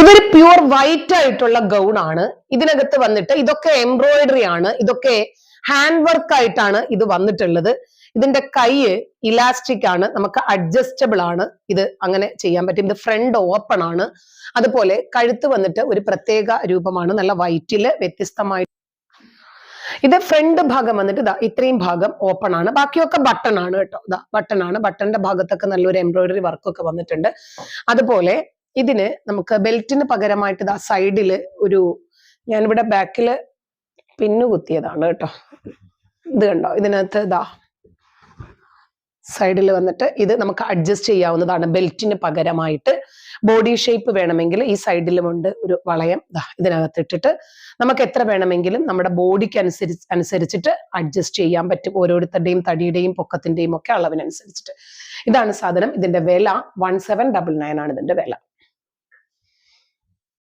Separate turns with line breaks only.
ഇതൊരു pure white ആയിട്ടുള്ള gown ആണ്. ഇതിനകത്ത് വന്നിട്ട് ഇതൊക്കെ എംബ്രോയിഡറി ആണ്. ഇതൊക്കെ ഹാൻഡ് വർക്ക് ആയിട്ടാണ് ഇത് വന്നിട്ടുള്ളത്. ഇതിന്റെ കൈ ഇലാസ്റ്റിക് ആണ്. നമുക്ക് അഡ്ജസ്റ്റബിൾ ആണ് ഇത് അങ്ങനെ ചെയ്യാൻ പറ്റും. ഇത് ഫ്രണ്ട് ഓപ്പൺ ആണ്. അതുപോലെ കഴുത്ത് വന്നിട്ട് ഒരു പ്രത്യേക രൂപമാണ്. നല്ല വൈറ്റിൽ വ്യത്യസ്തമായി. ഇത് ഫ്രണ്ട് ഭാഗം വന്നിട്ട് ഇതാ ഇത്രയും ഭാഗം ഓപ്പൺ ആണ്. ബാക്കിയൊക്കെ ബട്ടൺ ആണ് കേട്ടോ. ഇതാ ബട്ടൺ ആണ്. ബട്ടന്റെ ഭാഗത്തൊക്കെ നല്ലൊരു എംബ്രോയിഡറി വർക്കൊക്കെ വന്നിട്ടുണ്ട്. അതുപോലെ ഇതിന് നമുക്ക് ബെൽറ്റിന് പകരമായിട്ട് ഇതാ സൈഡിൽ ഒരു ഞാനിവിടെ ബാക്കിൽ പിന്നു കുത്തിയതാണ് കേട്ടോ. ഇത് കണ്ടോ? ഇതിനകത്ത് ഇതാ സൈഡിൽ വന്നിട്ട് ഇത് നമുക്ക് അഡ്ജസ്റ്റ് ചെയ്യാവുന്നതാണ് ബെൽറ്റിന് പകരമായിട്ട്. ബോഡി ഷേപ്പ് വേണമെങ്കിൽ ഈ സൈഡിലുമുണ്ട് ഒരു വളയം. ഇതിനകത്ത് ഇട്ടിട്ട് നമുക്ക് എത്ര വേണമെങ്കിലും നമ്മുടെ ബോഡിക്ക് അനുസരിച്ച് അനുസരിച്ചിട്ട് അഡ്ജസ്റ്റ് ചെയ്യാൻ പറ്റും. ഓരോരുത്തരുടെയും തടിയുടെയും പൊക്കത്തിന്റെയും ഒക്കെ അളവിനനുസരിച്ചിട്ട്. ഇതാണ് സാധനം. ഇതിന്റെ വില വൺ സെവൻ ഡബിൾ നയൻ ആണ് ഇതിന്റെ വില.